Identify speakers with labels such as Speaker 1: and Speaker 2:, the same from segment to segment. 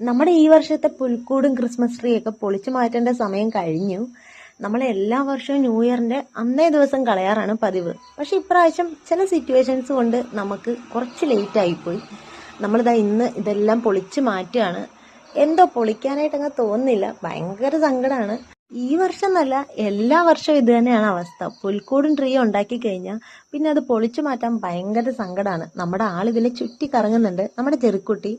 Speaker 1: നമ്മുടെ ഈ വർഷത്തെ പുൽക്കൂടും ക്രിസ്മസ് ട്രീ ഒക്കെ പൊളിച്ചു മാറ്റേണ്ട സമയം കഴിഞ്ഞു. നമ്മൾ എല്ലാ വർഷവും ന്യൂ ഇയറിന്റെ അന്നേ ദിവസം കളയാറാണ് പതിവ്. പക്ഷെ ഇപ്രാവശ്യം ചില സിറ്റുവേഷൻസ് കൊണ്ട് നമുക്ക് കുറച്ച് ലേറ്റ് ആയിപ്പോയി നമ്മളിതാ ഇന്ന് ഇതെല്ലാം പൊളിച്ചു മാറ്റുകയാണ്. എന്തോ പൊളിക്കാനായിട്ട് തോന്നുന്നില്ല. ഭയങ്കര സങ്കടമാണ് ഈ വർഷം എന്നല്ല എല്ലാ വർഷവും ഇത് തന്നെയാണ് അവസ്ഥ. പുൽക്കൂടും ട്രീ ഉണ്ടാക്കി കഴിഞ്ഞാൽ പിന്നെ അത് പൊളിച്ചു മാറ്റാൻ ഭയങ്കര സങ്കടമാണ് നമ്മുടെ ആൾ ആളിതിൽ ചുറ്റി കറങ്ങുന്നുണ്ട്. നമ്മുടെ ചെറുക്കുട്ടി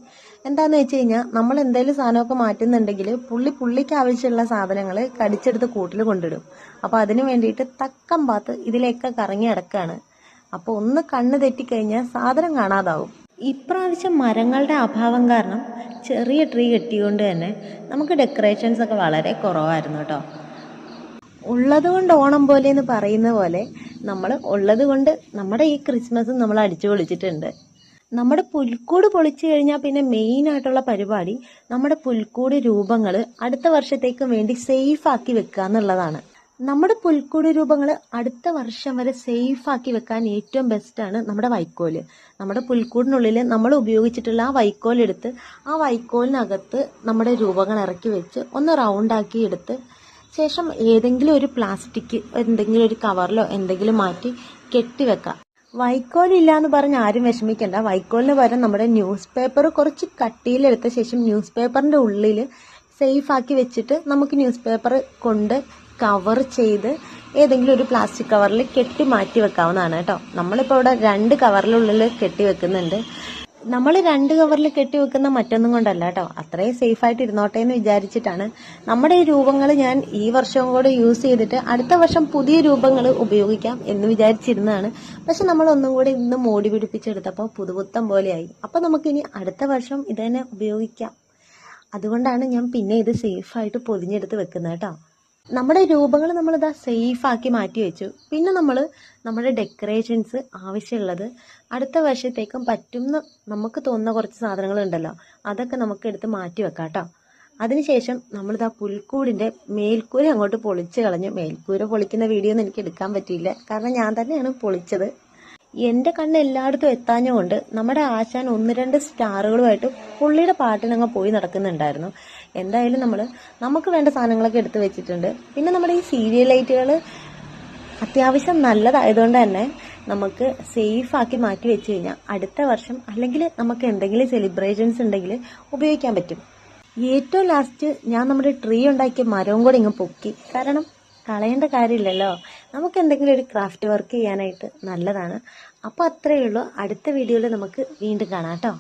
Speaker 1: എന്താന്ന് വെച്ച് കഴിഞ്ഞാൽ നമ്മൾ എന്തെങ്കിലും സാധനമൊക്കെ മാറ്റുന്നുണ്ടെങ്കിൽ പുള്ളി പുള്ളിക്ക് ആവശ്യമുള്ള സാധനങ്ങൾ കടിച്ചെടുത്ത് കൂട്ടിൽ കൊണ്ടിടും. അപ്പോൾ അതിന് വേണ്ടിയിട്ട് തക്കം പാത്ത് ഇതിലേക്ക് കറങ്ങി അടക്കാണ് അപ്പോൾ ഒന്ന് കണ്ണ് തെറ്റിക്കഴിഞ്ഞാൽ സാധനം കാണാതാവും. ഇപ്രാവശ്യം മരങ്ങളുടെ അഭാവം കാരണം ചെറിയ ട്രീ കെട്ടിയതുകൊണ്ട് തന്നെ നമുക്ക് ഡെക്കറേഷൻസ് ഒക്കെ വളരെ കുറവായിരുന്നു കേട്ടോ. ഉള്ളതുകൊണ്ട് ഓണം പോലെ എന്ന് പറയുന്ന പോലെ നമ്മൾ ഉള്ളതുകൊണ്ട് നമ്മുടെ ഈ ക്രിസ്മസ് നമ്മൾ അടിച്ചു പൊളിച്ചിട്ടുണ്ട്. നമ്മുടെ പുൽക്കൂട് പൊളിച്ചു കഴിഞ്ഞാൽ പിന്നെ മെയിൻ ആയിട്ടുള്ള പരിപാടി നമ്മുടെ പുൽക്കൂട് രൂപങ്ങൾ അടുത്ത വർഷത്തേക്ക് വേണ്ടി സേഫ് ആക്കി വെക്കുക എന്നുള്ളതാണ് നമ്മുടെ പുൽക്കൂട് രൂപങ്ങൾ അടുത്ത വർഷം വരെ സേഫ് ആക്കി വെക്കാൻ ഏറ്റവും ബെസ്റ്റാണ് നമ്മുടെ വൈക്കോൽ. നമ്മുടെ പുൽക്കൂടിനുള്ളിൽ നമ്മൾ ഉപയോഗിച്ചിട്ടുള്ള ആ വൈക്കോലെടുത്ത് ആ വൈക്കോലിനകത്ത് നമ്മുടെ രൂപങ്ങൾ ഇറക്കി വെച്ച് ഒന്ന് റൗണ്ട് ആക്കി എടുത്ത് ശേഷം ഏതെങ്കിലും ഒരു പ്ലാസ്റ്റിക് എന്തെങ്കിലും ഒരു കവറിലോ എന്തെങ്കിലും മാറ്റി കെട്ടിവെക്കാം വൈക്കോലില്ല എന്ന് പറഞ്ഞ് ആരും വിഷമിക്കണ്ട. വൈക്കോലിന് പകരം നമ്മുടെ ന്യൂസ് പേപ്പർ കുറച്ച് കട്ടിയിലെടുത്ത ശേഷം ന്യൂസ് പേപ്പറിന്റെ ഉള്ളിൽ സേഫ് ആക്കി വെച്ചിട്ട് നമുക്ക് ന്യൂസ് പേപ്പർ കൊണ്ട് കവർ ചെയ്ത് ഏതെങ്കിലും ഒരു പ്ലാസ്റ്റിക് കവറിൽ കെട്ടി മാറ്റി വെക്കാവുന്നതാണ് കേട്ടോ. നമ്മളിപ്പോൾ ഇവിടെ രണ്ട് കവറിനുള്ളിൽ കെട്ടി വെക്കുന്നുണ്ട്. നമ്മൾ രണ്ട് കവറിൽ കെട്ടി വെക്കുന്ന മറ്റൊന്നും കൊണ്ടല്ല കേട്ടോ. അത്രയും സേഫ് ആയിട്ട് ഇരുന്നോട്ടെ എന്ന് വിചാരിച്ചിട്ടാണ് നമ്മുടെ ഈ രൂപങ്ങൾ ഞാൻ ഈ വർഷവും കൂടെ യൂസ് ചെയ്തിട്ട് അടുത്ത വർഷം പുതിയ രൂപങ്ങൾ ഉപയോഗിക്കാം എന്ന് വിചാരിച്ചിരുന്നതാണ്. പക്ഷെ നമ്മൾ ഒന്നും കൂടി ഇന്ന് മോടി പിടിപ്പിച്ചെടുത്തപ്പോൾ പുതുപുത്തം പോലെയായി. അപ്പൊ നമുക്കിനി അടുത്ത വർഷം ഇത് തന്നെ ഉപയോഗിക്കാം. അതുകൊണ്ടാണ് ഞാൻ പിന്നെ ഇത് സേഫായിട്ട് പൊതിഞ്ഞെടുത്ത് വെക്കുന്നത് കേട്ടോ. നമ്മുടെ രൂപങ്ങൾ നമ്മളിതാ സേഫ് ആക്കി മാറ്റി വെച്ചു. പിന്നെ നമ്മൾ നമ്മുടെ ഡെക്കറേഷൻസ് ആവശ്യമുള്ളത് അടുത്ത വർഷത്തേക്കും പറ്റുന്ന നമുക്ക് തോന്നുന്ന കുറച്ച് സാധനങ്ങൾ ഉണ്ടല്ലോ അതൊക്കെ നമുക്ക് എടുത്ത് മാറ്റി വെക്കാം കേട്ടോ അതിനുശേഷം നമ്മളിതാ പുൽക്കൂടിന്റെ മേൽക്കൂര അങ്ങോട്ട് പൊളിച്ച് കളഞ്ഞു. മേൽക്കൂര പൊളിക്കുന്ന വീഡിയോ ഒന്നും എനിക്ക് എടുക്കാൻ പറ്റിയില്ല. കാരണം ഞാൻ തന്നെയാണ് പൊളിച്ചത്. എന്റെ കണ്ണ് എല്ലായിടത്തും എത്താഞ്ഞുകൊണ്ട് നമ്മുടെ ആശാൻ ഒന്ന് രണ്ട് സ്റ്റാറുകളുമായിട്ട് പുള്ളിയുടെ പാട്ടിനങ്ങ് പോയി നടക്കുന്നുണ്ടായിരുന്നു. എന്തായാലും നമ്മൾ നമുക്ക് വേണ്ട സാധനങ്ങളൊക്കെ എടുത്തു വെച്ചിട്ടുണ്ട്. പിന്നെ നമ്മുടെ ഈ സീരിയൽ ലൈറ്റുകൾ അത്യാവശ്യം നല്ലതായതുകൊണ്ട് തന്നെ നമുക്ക് സേഫ് ആക്കി മാറ്റി വെച്ച് കഴിഞ്ഞാൽ അടുത്ത വർഷം അല്ലെങ്കിൽ നമുക്ക് എന്തെങ്കിലും സെലിബ്രേഷൻസ് ഉണ്ടെങ്കിൽ ഉപയോഗിക്കാൻ പറ്റും. ഏറ്റവും ലാസ്റ്റ് ഞാൻ നമ്മുടെ ട്രീ ഉണ്ടാക്കിയ മരവും കൂടെ ഇങ്ങ് പൊക്കി. കാരണം കളയേണ്ട കാര്യമില്ലല്ലോ. നമുക്ക് എന്തെങ്കിലും ഒരു ക്രാഫ്റ്റ് വർക്ക് ചെയ്യാനായിട്ട് നല്ലതാണ്. അപ്പോൾ അത്രയേ ഉള്ളൂ. അടുത്ത വീഡിയോയിൽ നമുക്ക് വീണ്ടും കാണാം കേട്ടോ.